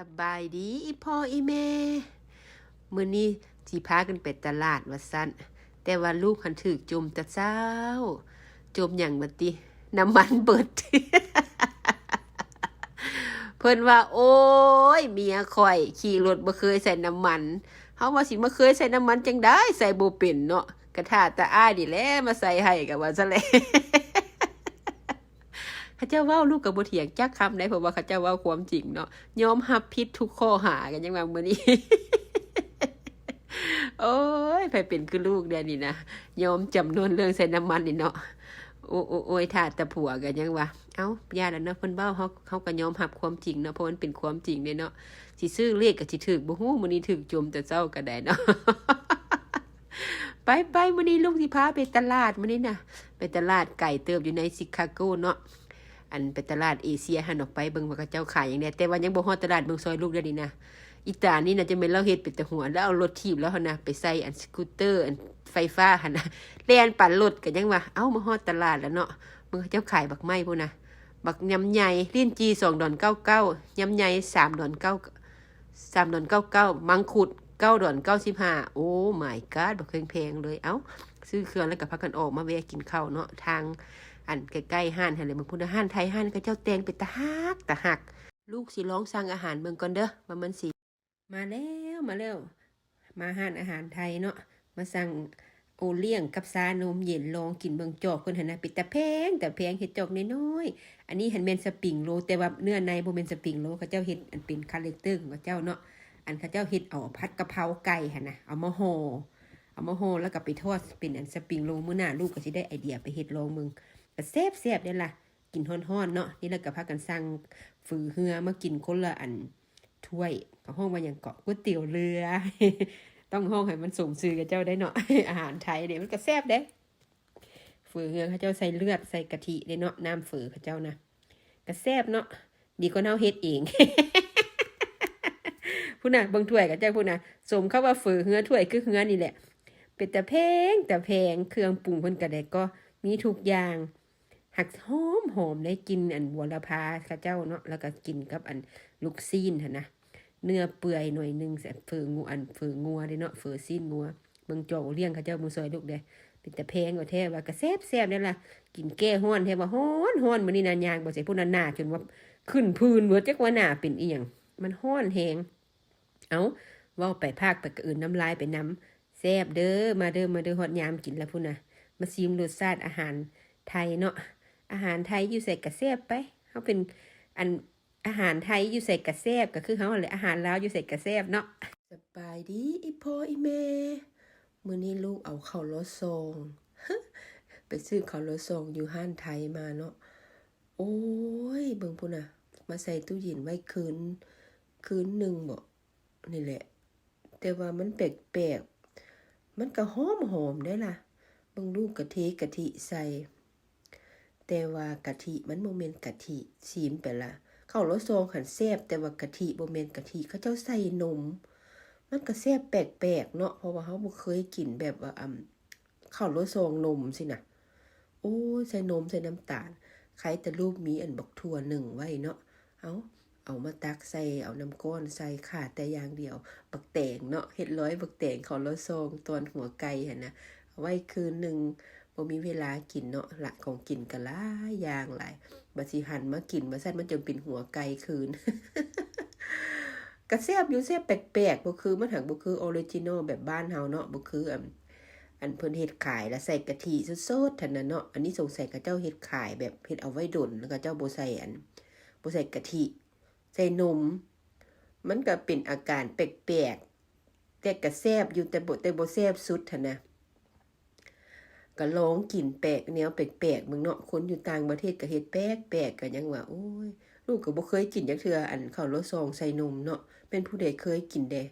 สบายดีอีพ่ออีแม่มื้อนี้สิพากันไปตลาดว่าซั่นแต่ว่าลูกหันถึกจมแตะเจ้า จมหยังบัดติน้ำมันเบิด เพิ่นว่า โอ้ย เมียข่อย ขี่รถบ่เคยใส่น้ำมันเฮาว่าสิมาเคยใส่น้ำมันจังได้ ใส่บ่เป็นเนาะกระทาตาอ้ายนี่แหละมาใส่ให้ก็ว่าซะแหละ เขาเจ้าเว้าลูกกับบ่เถียงจักคำได้เพราะว่าเขาเจ้าเว้าความจริงเนาะยอมรับผิดทุกข้อหากันยังว่ามื้อนี้โอ้ยไปเป็นคือลูกเดี๋ยวนี้นะยอมจำนวนเรื่องใส่น้ำมันนี่เนาะโอ้โอ้โอ้ยถาต่ผัวกันยังว่าเอ้าญาติแล้วเนาะเพิ่นเว้าเฮาเฮาก็ยอมรับความจริงเนาะเพราะมันเป็นความจริงเนาะสิซื้อเลขก็สิถูกบ่ฮู้มื้อนี้ถูกจมแต่เจ้าก็ได้เนาะไปไปมื้อนี้ลูกสิพาไปตลาดมื้อนี้นะไปตลาดไก่เติบอยู่ในชิคาโกเนาะ อันไปตลาดเอเชียหันออกไปเบิ่งว่าเขาเจ้าขายอย่างเนี้ยแต่ว่ายังบ่ฮอดตลาดเมืองซอยลูกเด้อนี่นะอีตานี่น่ะจะเป็นเราเฮ็ดเป็นแต่หัวแล้วเอารถถีบแล้วหั่นนะไปใส่อันสกูตเตอร์อันไฟฟ้าหั่นนะแล่นปั่นรถก็ยังว่าเอ้ามาฮอดตลาดแล้วเนาะมึงเขาเจ้าขายบักไม้พุ่นน่ะบักยำใหญ่ลิ้นจี2ดอน99ยำใหญ่3ดอน9 3ดอน99มังคุด9ดอน95โอ้ my god บักแพงๆเลยเอ้าซื้อเครื่องแล้วก็พากันออกมาแวะกินข้าวเนาะทาง อันใกล้ๆห้านหันเลยบางพุ่นห้านไทยห้านก็เจ้าแตงเป็นตาฮักตาหัก ลูกสิร้องสั่งอาหารเบิ่งก่อนเด้อว่ามันสิมาแล้วมาแล้ว มาห้านอาหารไทยเนาะมาสั่งโอเลี้ยงกับซานมเย็นลองกินเบิ่งจอกเพิ่นหันนะป็นตาแพงแต่แพงเฮ็ดจอกน้อยๆอันนี้หันแม่นสปริงโรลแต่ว่าเนื้อในบ่แม่นสปริงโรลเขาเจ้าเฮ็ดอันเป็นคาแรคเตอร์ของเขาเจ้าเนาะอันเขาเจ้าเฮ็ดเอาผัดกะเพราไก่หันนะเอามาห่อเอามาห่อแล้วก็ไปทอดเป็นอันสปริงโรลมื้อหน้าลูกก็สิได้ไอเดียไปเฮ็ดลองมึง ก็แซ่บแซ่บๆนี่ล่ะ กินฮ้อนๆเนาะนี่แล้วก็พากันสั่งฝือเฮือมากินคนละอันถ้วยก็ห้องว่าอย่างเกาะก๋วยเตี๋ยวเรือ ต้องห้องให้มันสมซื่อกับเจ้าได้เนาะอาหารไทยเนี่ยมันก็แซ่บเด้ฝือเฮือเขาเจ้าใส่เลือดใส่กะทิได้เนาะน้ำฝือเขาเจ้านะก็แซ่บเนาะดีกว่าเน่าเฮ็ดเองพูดน่ะบางถ้วยกับเจ้าพูดน่ะสมเข้าว่าฝือเฮือถ้วยคือเฮือนี่แหละ เป็นแต่แพงแต่แพงเครื่องปรุงเพิ่นก็ได้ก็มีทุกอย่าง หักหอมหอมได้กินอันบัวละพาข้าเจ้าเนาะแล้วก็กินกับอันลูกซีนหั่นนะเนื้อเปื่อยหน่อยหนึงแสบเฟืองูอันเฟืองัวเด้เนาะเฟือซีนงัวเบิ่งโจาเลี้ยงข้าเจ้ามือซอยลูกเด้เป็นแต่แพงกว่าแท้ว่าก็แซบแซบนี่ล่ะกินแก้ฮ้อนแท้ว่าฮ้อนฮ้อนมื้อนี้นานยางบ่ใส่พวกนั้นหน้าจนว่าขึ้นพื้นเบิดจักว่าหน้าเป็นอีหยังมันฮ้อนแฮงเอาเว้าไปภาคไปกะอื่นน้ำลายไปน้ำแซบเด้อมาเด้อมาเด้อฮอดยามกินแล้วพุ่นน่ะมาชิมรสชาติอาหารไทยเนาะ อาหารไทยอยู่ใส่กระแซบไปเขาเป็นอันอาหารไทยอยู่ใส่กระแซบก็คือเขาอะไรอาหารลาวอยู่ใส่กระแซบเนาะสบายดีอีพ่ออีแม่มื้อนี้ลูกเอาข้าวรสซองไปซื้อข้าวรสซองอยู่ห้านไทยมาเนาะโอ้ยเบิ่งพุ่นน่ะ มาใส่ตู้เย็นไว้คืน คืนหนึ่งบ่นี่แหละ แต่ว่ามันแปลกๆมันก็หอมหอมๆได้ล่ะเบิ่งลูกกะทิกะทิใส่ แต่ว่ากะทิมันโมเมนกะทิซีมไปละข้าวรสซองขันแซบแต่ว่ากะทิโมเมนกะทิเขาเจ้าใส่นม มันก็แซบแปลกๆเนาะเพราะว่าเขาบ่เคยกินแบบว่าอ่ำข้าวรสซองนมสินะโอ้ใส่นมใส่น้ำตาลใครแต่รูปมีอันบักถั่วหนึ่งไว้เนาะเอาเอามาตักใส่เอาน้ำก้อนใส่ขาดแต่อย่างเดียว บักแตงเนาะเห็ดร้อยบักแตงข้าวรสซองตอนหัวไก่เนนะไว้คืนหนึ่ง บ่มีเวลากินเนาะละของกินก็หลายอย่างหลายบัดสิหันมากินมาซั่นมันจนเป็นหัวไก่คืนก็แซบอยู่แซ่บแปลกๆบ่คือมันหักบ่คือออริจินอลแบบบ้านเฮาเนาะบ่คืออันอันเพิ่นเฮ็ดขายแล้วใส่กะทิสดๆท่านั้นเนาะอันนี้สงสัยเขาเจ้าเฮ็ดขายแบบเฮ็ดเอาไว้ดนแล้วก็เจ้าบ่ใส่อันบ่ใส่กะทิใส่นม มันก็เป็นอาการแปลกๆแต่ก็แซบอยู่แต่บ่แต่บ่แซบสุดหันนะ ก็ลองกินแปลกแนวแปลกๆมึงเนาะคนอยู่ต่างประเทศก็เฮ็ดแปลกแปลกๆก็ยังว่าโอ้ย ลูกก็บ่เคยกินจักเทื่ออันข้าวรสซองใส่นมเนาะเป็นผู้ใดเคยกินเด้